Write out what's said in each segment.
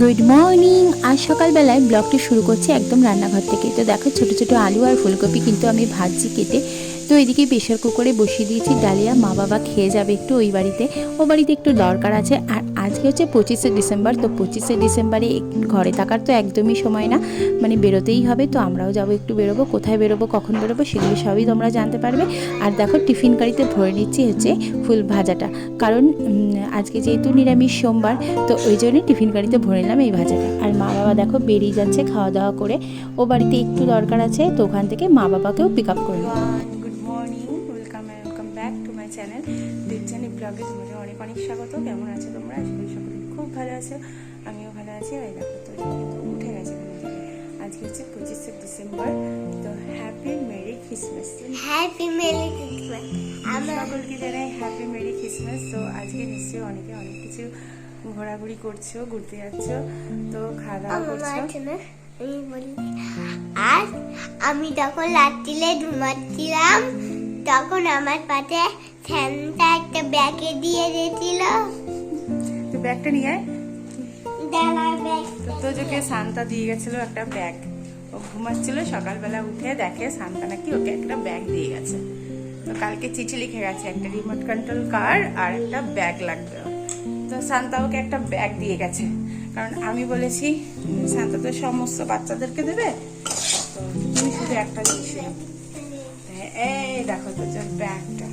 Good morning আজ সকালবেলায় ব্লগটি শুরু করছি একদম রান্নাঘর থেকে। তো দেখো, ছোট ছোট আলু আর ফুলকপি কিন্তু আমি ভাজছি কেটে। তো এদিকে প্রেশার কুকারে বসিয়ে দিয়েছি ডালিয়া। মা বাবা খেয়ে যাবে একটু ওই বাড়িতে। ও বাড়িতে একটু দরকার আছে। আর আজকে হচ্ছে পঁচিশে ডিসেম্বর, তো পঁচিশে ডিসেম্বরে ঘরে থাকার তো একদমই সময় না। মানে বেরোতেই হবে, তো আমরাও যাব, একটু বেরোবো, কোথায় বেরোবো, কখন বেরোবো সেগুলো সবই তোমরা জানতে পারবে। আর দেখো টিফিন কারিতে ভরে নিচ্ছি হচ্ছে ফুল ভাজাটা। কারণ আজকে যেহেতু নিরামিষ সোমবার, তো ওই জন্যই টিফিন কারিতে ভরে নিলাম এই ভাজাটা। আর মা বাবা দেখো বেরিয়ে যাচ্ছে খাওয়া দাওয়া করে। ও বাড়িতে একটু দরকার আছে, তো ওখান থেকে মা বাবাকেও পিক আপ করে good morning welcome welcome back to my channel ব্লগে তোমাদের অনেক অনেক স্বাগত। কেমন আছো তোমরা? আশা করি সকলে খুব ভালো আছো। আমিও ভালো আছি। ওই দেখো তো উঠে গেছে আজকে হচ্ছে পঁচিশে ডিসেম্বর। তো happy merry Christmas. Happy merry Christmas. সকলকে জানাই হ্যাপি মেরি ক্রিসমাস। তো আজকে নিশ্চয়ই অনেকে অনেক কিছু ঘোরাঘুরি করছ ঘুরতে যাচ্ছ। তো খাওয়া দাওয়া করছ। না? আমি বলি আর আমি তখন রাত্রিলে ঘুমাচ্ছিলাম তখন আমার পাশে স্যান্টা একটা ব্যাগে দিয়ে দিয়েছিল। তো ব্যাগটা নিয়ে আয়। ব্যাগ তো তোজোকে শান্তা দিয়ে গেছিল একটা ব্যাগ ও ঘুমাচ্ছিল সকালবেলা উঠে দেখে শান্তা নাকি ওকে একটা ব্যাগ দিয়ে গেছে। তো কালকে চিঠি লিখে গেছে একটা রিমোট কন্ট্রোল কার আর একটা ব্যাগ লাগবে তো শান্তা ওকে একটা ব্যাগ দিয়ে গেছে। কারণ আমি বলেছি শান্তা তো সমস্ত বাচ্চাদেরকে দেবে তো তুমি শুধু একটা জিনিস এই দেখো তো যে ব্যাগটা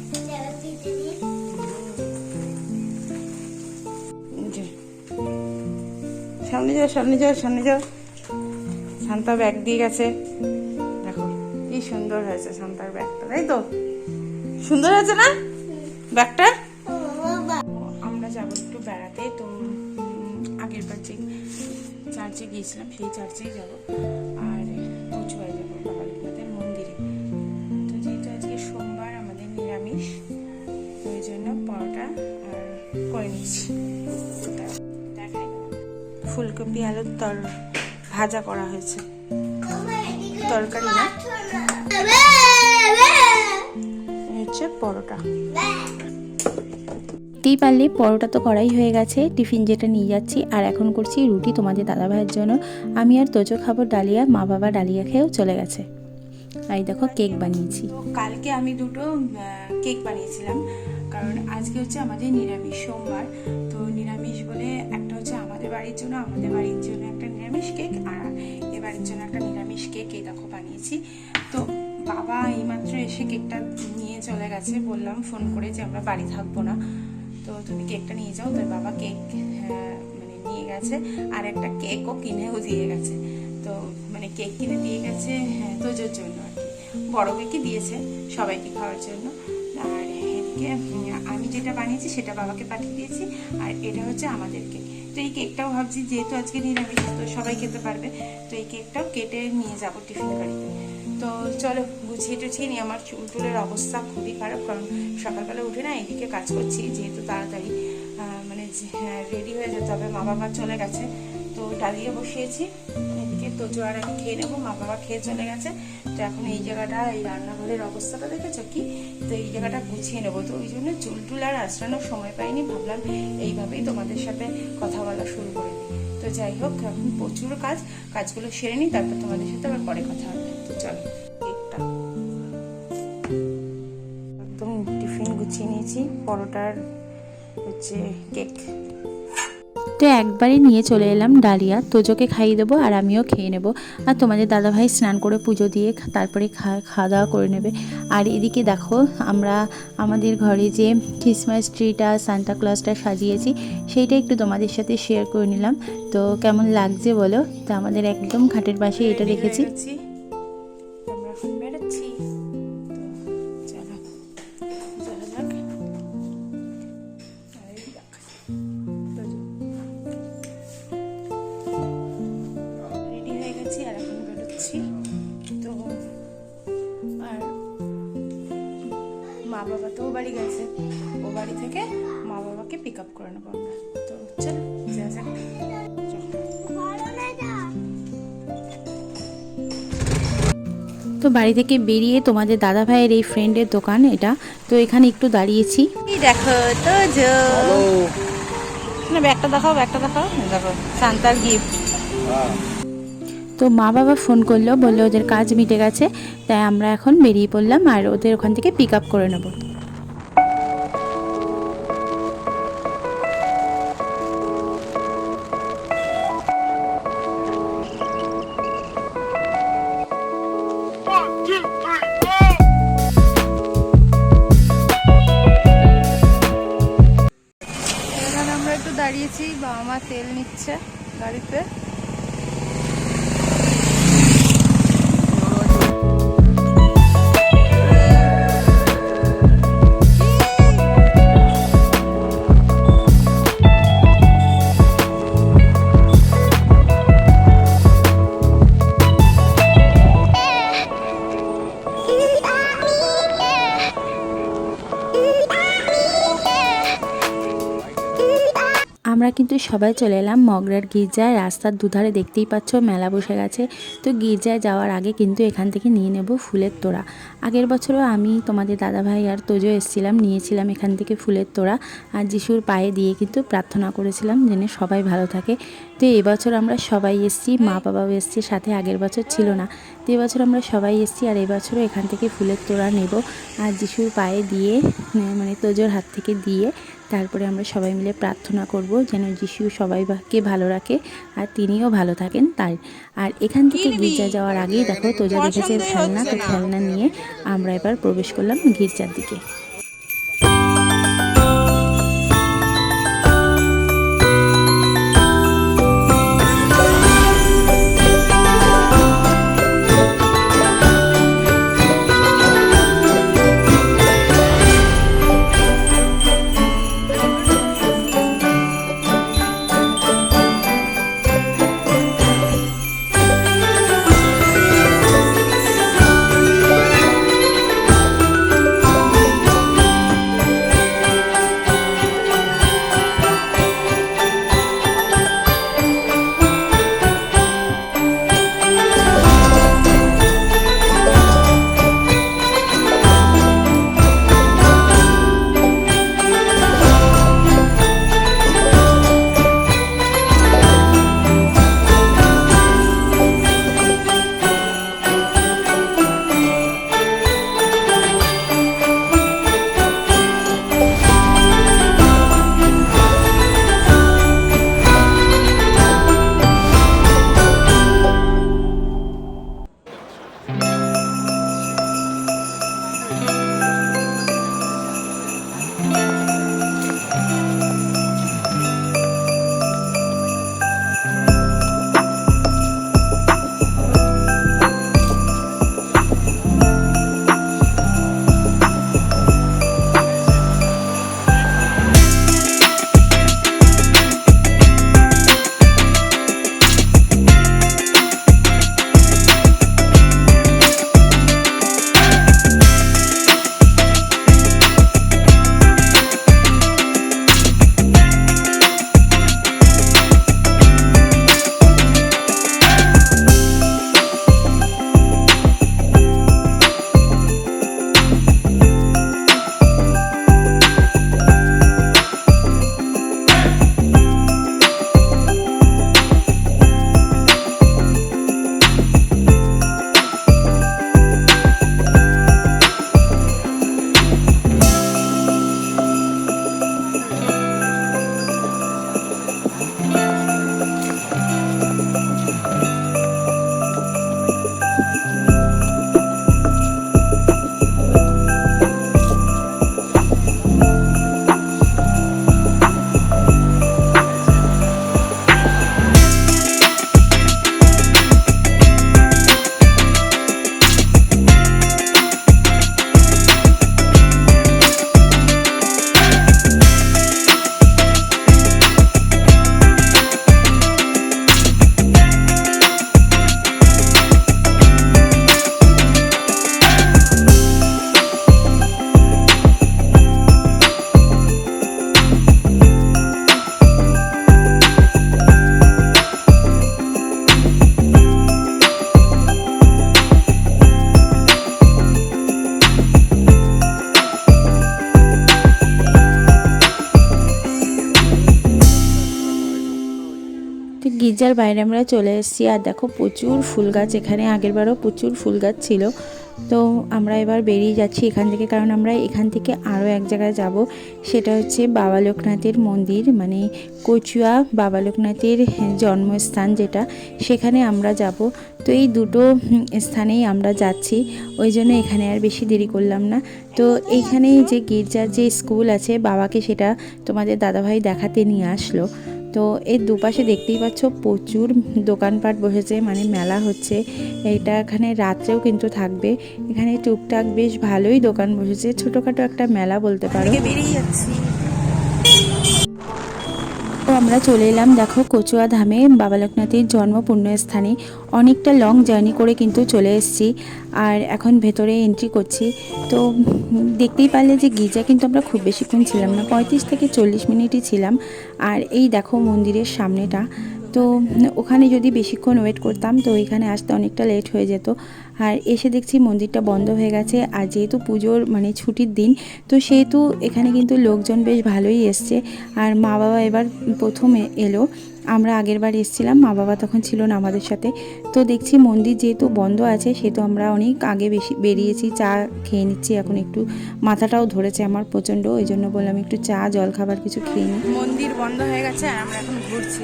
সামনে যাও সামনে যাও সামনে যাও। শান্তা ব্যাগ দিয়ে গেছে। দেখো, কি সুন্দর হয়েছে শান্তার ব্যাগটা তাই তো? সুন্দর হয়েছে না? ব্যাগটা আমরা যাব একটু বেড়াতে, তো আগের বার যে চার্চে গিয়েছিলাম, সেই চার্চেই যাব। ফুলকপি আলুর তর ভাজা করা হয়েছে। তরকারি না? হচ্ছে পরোটা। দেখতেই পারলে? পরোটা তো করাই হয়ে গেছে। টিফিন যেটা নিয়ে যাচ্ছি। আর এখন করছি রুটি তোমাদের দাদা ভাইয়ের জন্য। আমি আর তোজো খাব ডালিয়া মা বাবা ডালিয়া খেয়েও চলে গেছে। আর দেখো কেক বানিয়েছি। কালকে আমি দুটো কেক বানিয়েছিলাম। কারণ আজকে হচ্ছে আমাদের নিরামিষ সোমবার। বাড়ির জন্য আমাদের বাড়ির জন্য একটা নিরামিষ কেক আর এ বাড়ির জন্য একটা নিরামিষ কেক এই দেখো বানিয়েছি। তো বাবা এইমাত্র এসে কেকটা নিয়ে চলে গেছে বললাম ফোন করে যে আমরা বাড়ি থাকব না। তো তুমি কেকটা নিয়ে যাও তো বাবা কেক মানে নিয়ে গেছে। আর একটা কেকও কিনেও দিয়ে গেছে। তো মানে কেক কিনে দিয়ে গেছে হ্যাঁ, তোজোর জন্য আর কি। বড় কেকই দিয়েছে সবাইকে খাওয়ার জন্য। আর এদিকে আমি যেটা বানিয়েছি সেটা বাবাকে পাঠিয়ে দিয়েছি। আর এটা হচ্ছে আমাদের কেক তো এই কেকটাও ভাবছি, যেহেতু আজকে নিরামিষ, তো সবাই খেতে পারবে। তো এই কেকটাও কেটে নিয়ে যাব টিফিন গাড়িতে তো চলো, গুছিয়ে টুছিয়ে নিয়ে আমার চুল টুলের অবস্থা খুবই খারাপ, কারণ সকালবেলা উঠে না এদিকে কাজ করছি, যেহেতু তাড়াতাড়ি মানে রেডি হয়ে যেতে হবে। মা বাবা চলে গেছে তো ডালিয়ে বসিয়েছি। এদিকে তোজো আর আমি খেয়ে নেব মা বাবা খেয়ে চলে গেছে। তো এখন এই জায়গাটা, এই রান্নাঘরের অবস্থাটা দেখেছ কি? তো এই জায়গাটা গুছিয়ে নেব। তো ওই জন্য চুল টুল আর আশ্রানোর সময় পাইনি, ভাবলাম এইভাবেই তোমাদের সাথে কথা বলা শুরু করে দিই। তো যাই হোক, এখন প্রচুর কাজ, কাজগুলো সেরে নিই, তারপর তোমাদের সাথে আবার পরে কথা হবে। তো চলো, কেকটা। একদম টিফিন গুছিয়ে নিয়েছি, পরোটার হচ্ছে কেক। তো একবারে নিয়ে চলে এলাম ডালিয়া। তোজোকে খাইয়ে দেবো আর আমিও খেয়ে নেব। আর তোমাদের দাদাভাই স্নান করে পুজো দিয়ে তারপরে খাওয়া দাওয়া করে নেবে। আর এদিকে দেখো, আমরা আমাদের ঘরে যে ক্রিসমাস ট্রিটা সান্তা ক্লজটা সাজিয়েছি, সেইটা একটু তোমাদের সাথে শেয়ার করে নিলাম। তো কেমন লাগছে বলো? তো আমাদের একদম খাটের পাশে এটা দেখেছি। গেছে। ও বাড়ি থেকে মা বাবাকে পিক আপ করে নেব আমরা। তো চল যা যাক। তো বাড়ি থেকে বেরিয়ে তোমাদের দাদা ভাইয়ের এই ফ্রেন্ডের দোকান এটা। তো এখানে একটু দাঁড়িয়েছি। দেখো তো না ব্যাগটা দেখাও ব্যাগটা দেখাও। দেখো শান্তার গিফট তো মা বাবা ফোন করল বলল ওদের কাজ মিটে গেছে তাই আমরা এখন বেরিয়ে পড়লাম আর ওদের ওখান থেকে পিক আপ করে নেব। কিন্তু সবাই চলে এলাম। মগরার গির্জায় রাস্তার দুধারে দেখতেই পাচ্ছ মেলা বসে গেছে। তো গির্জায় যাওয়ার আগে কিন্তু এখান থেকে নিয়ে নেব ফুলের তোড়া। আগের বছরও আমি তোমাদের দাদাভাই আর তোজো এসেছিলাম, নিয়েছিলাম এখান থেকে ফুলের তোড়া। আর যিশুর পায়ে দিয়ে কিন্তু প্রার্থনা করেছিলাম যেন সবাই ভালো থাকে। তো এবছর আমরা সবাই এসেছি, মা বাবাও এসছে, সাথে আগের বছর ছিল না। তো এবছর আমরা সবাই এসেছি আর এবছরও এখান থেকে ফুলের তোড়া নেব। আর যিশুর পায়ে দিয়ে মানে তোজোর হাত থেকে দিয়ে তারপরে আমরা সবাই মিলে প্রার্থনা করব যেন যিশু সবাইকে ভালো রাখে আর তিনিও ভালো থাকেন তাই। আর এখান থেকে গির্জা যাওয়ার আগেই দেখো তোজা দেখেছে খেলনা তো খেলনা নিয়ে আমরা এবার প্রবেশ করলাম গির্জার দিকে। গির্জার বাইরে আমরা চলে এসেছি আর দেখো প্রচুর ফুল গাছ এখানে। আগেরবারও প্রচুর ফুল গাছ ছিল। তো আমরা এবার বেরিয়ে যাচ্ছি এখান থেকে কারণ আমরা এখান থেকে আরও এক জায়গায় যাব। সেটা হচ্ছে বাবা লোকনাথের মন্দির মানে কচুয়া বাবা লোকনাথের জন্মস্থান যেটা, সেখানে আমরা যাব। তো এই দুটো স্থানেই আমরা যাচ্ছি। ওই জন্য এখানে আর বেশি দেরি করলাম না। তো এইখানে যে গির্জার যে স্কুল আছে, বাবাকে সেটা তোমাদের দাদাভাই দেখাতে নিয়ে আসলো। তো এর দুপাশে দেখতেই পাচ্ছ প্রচুর দোকানপাট বসেছে মানে মেলা হচ্ছে। এটা এখানে রাত্রেও কিন্তু থাকবে। এখানে টুকটাক বেশ ভালোই দোকান বসেছে। ছোটোখাটো একটা মেলা বলতে পারো। বেরিয়ে যাচ্ছি। আমরা চলে এলাম, দেখো কচুয়া ধামে বাবা লোকনাথের জন্ম পুণ্যস্থানে। অনেকটা লং জার্নি করে কিন্তু চলে এসেছি আর এখন ভেতরে এন্ট্রি করছি। তো দেখতেই পারলে যে গির্জা কিন্তু আমরা খুব বেশিক্ষণ ছিলাম না, পঁয়ত্রিশ থেকে চল্লিশ মিনিটই ছিলাম। আর এই দেখো মন্দিরের সামনেটা, তো ওখানে যদি বেশিক্ষণ ওয়েট করতাম তো এখানে আসতে অনেকটা লেট হয়ে যেত। আর এসে দেখছি মন্দিরটা বন্ধ হয়ে গেছে। আর যেহেতু পুজোর মানে ছুটির দিন, তো সেহেতু এখানে কিন্তু লোকজন বেশ ভালোই এসছে। আর মা বাবা এবার প্রথমে এলো। আমরা আগের বার এসেছিলাম মা বাবা তখন ছিল না আমাদের সাথে। তো দেখছি মন্দির যেহেতু বন্ধ আছে, সেহেতু আমরা অনেক আগে বেশি বেরিয়েছি, চা খেয়ে নিচ্ছি। এখন একটু মাথাটাও ধরেছে আমার প্রচণ্ড, ওই জন্য বললাম একটু চা জল খাবার কিছু খেয়ে নিই। মন্দির বন্ধ হয়ে গেছে আর আমরা এখন ঘুরছি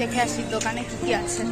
দেখে আসি দোকানে কি কি আছে।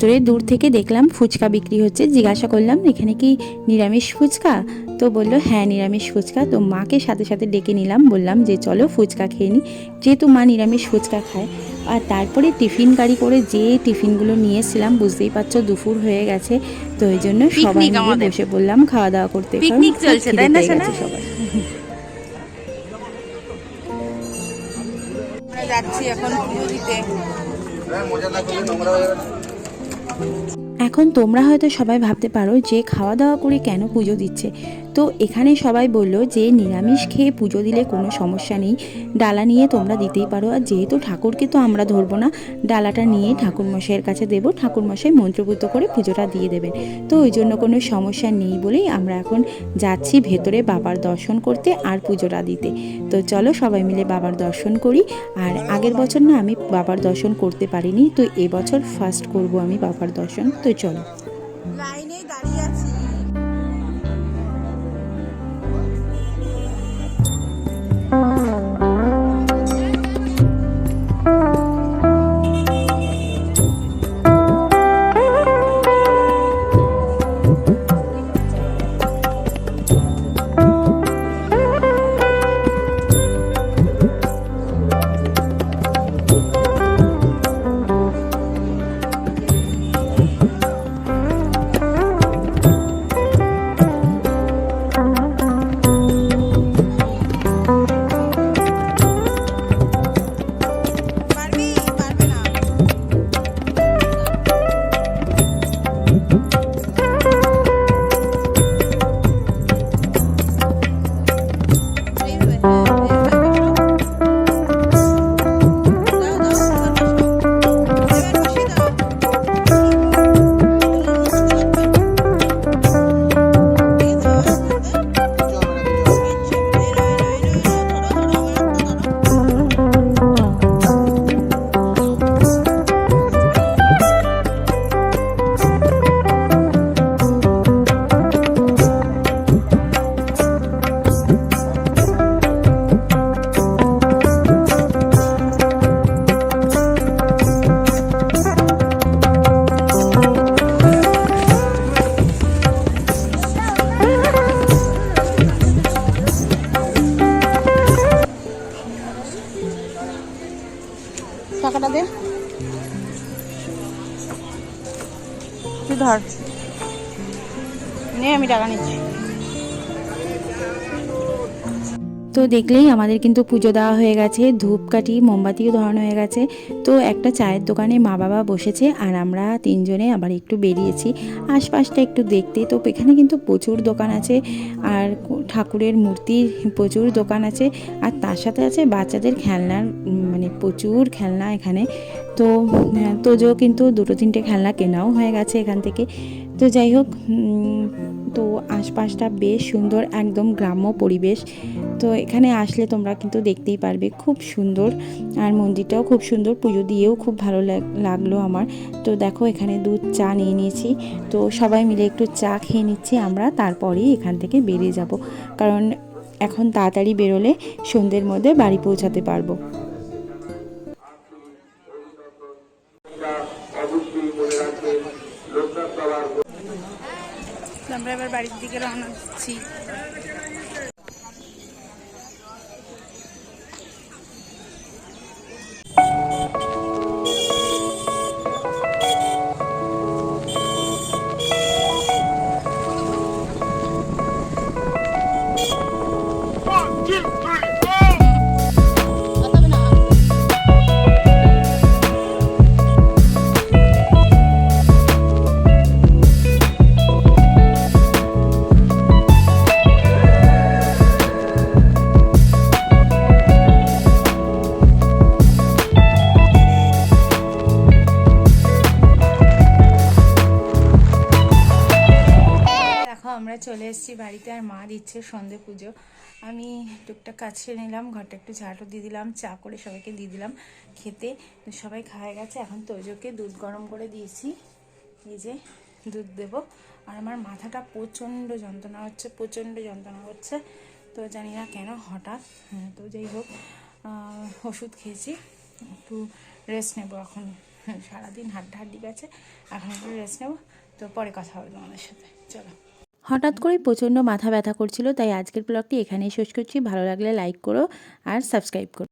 ভেতরে দূর থেকে দেখলাম ফুচকা বিক্রি হচ্ছে। জিজ্ঞাসা করলাম এখানে কি নিরামিষ ফুচকা? তো বলল হ্যাঁ নিরামিষ ফুচকা। তো মাকে সাথে সাথে ডেকে নিলাম বললাম যে চলো ফুচকা খেয়ে নিই যেহেতু মা নিরামিষ ফুচকা খায় আর তারপরে টিফিন গাড়ি করে যে টিফিনগুলো নিয়েছিলাম বুঝতেই পারছ দুপুর হয়ে গেছে। তো ওই জন্য সবাই মিলে বসে বললাম খাওয়া দাওয়া করতে চলছে, তাই না পেয়ে সোনা? গেছে যাচ্ছি এখন পুজো দিতে এখন তোমরা হয়তো সবাই ভাবতে পারো যে খাওয়া দাওয়া করে কেন পুজো দিচ্ছে। তো এখানে সবাই বলল যে নিরামিষ খেয়ে পুজো দিলে কোনো সমস্যা নেই। ডালা নিয়ে তোমরা দিতেই পারো। আর যেহেতু ঠাকুরকে তো আমরা ধরবো না, ডালাটা নিয়ে ঠাকুরমশাইয়ের কাছে দেবো। ঠাকুরমশাই মন্ত্রপুত করে পুজোটা দিয়ে দেবেন। তো ওই জন্য কোনো সমস্যা নেই বলেই আমরা এখন যাচ্ছি ভেতরে বাবার দর্শন করতে আর পুজোটা দিতে। তো চলো সবাই মিলে বাবার দর্শন করি। আর আগের বছর না আমি বাবার দর্শন করতে পারিনি। তো এবছর ফার্স্ট করব আমি বাবার দর্শন। তো চলো। লাইনে দাঁড়িয়ে আছি। দেখলেই আমাদের কিন্তু পুজো দেওয়া হয়ে গেছে, ধূপকাঠি, মোমবাতিও ধরানো হয়ে গেছে। তো একটা চায়ের দোকানে মা বাবা বসেছে আর আমরা তিনজনে আবার একটু বেরিয়েছি। আশপাশটা একটু দেখতে, তো এখানে কিন্তু প্রচুর দোকান আছে আর ঠাকুরের মূর্তির প্রচুর দোকান আছে আর তার সাথে আছে বাচ্চাদের খেলনার মানে প্রচুর খেলনা এখানে। তো তোজো কিন্তু দুটো তিনটে খেলনা কেনাও হয়ে গেছে এখান থেকে। তো যাই হোক তো আশপাশটা বেশ সুন্দর, একদম গ্রাম্য পরিবেশ। তো এখানে আসলে তোমরা কিন্তু দেখতেই পারবে খুব সুন্দর আর মন্দিরটাও খুব সুন্দর। পুজো দিয়েও খুব ভালো লাগ- লাগল আমার। তো দেখো এখানে দুধ চা নিয়ে নিয়েছি। তো সবাই মিলে একটু চা খেয়ে নিচ্ছি আমরা, তারপরেই এখান থেকে বেরিয়ে যাব। কারণ এখন তাড়াতাড়ি বেরোলে সন্ধ্যের মধ্যে বাড়ি পৌঁছাতে পারব। আমরা এবার বাড়ির দিকে রওনা দিচ্ছি। মা দিচ্ছে সন্ধে পুজো। আমি টুকটাক সেরে নিলাম ঘরটা একটু ঝাঁটও দিয়ে দিলাম চা করে সবাইকে দিয়ে দিলাম খেতে। সবাই খাওয়া গেছে এখন তোজোকে দুধ গরম করে দিয়েছি। এই যে দুধ দেব। আর আমার মাথাটা প্রচণ্ড যন্ত্রণা হচ্ছে প্রচণ্ড যন্ত্রণা হচ্ছে। তো জানি না কেন হঠাৎ হ্যাঁ, তো যাই হোক ওষুধ খেয়েছি। একটু রেস্ট নেব এখন। সারাদিন হাড্ডা হাড্ডি গেছে এখন একটু রেস্ট নেব। তো পরে কথা হবে তোমাদের সাথে। চলো। হঠাৎ করে প্রচণ্ড মাথা ব্যথা করছিল, তাই আজকের ব্লগটি এখানেই শেষ করছি। ভালো লাগলে লাইক করো আর সাবস্ক্রাইব করো।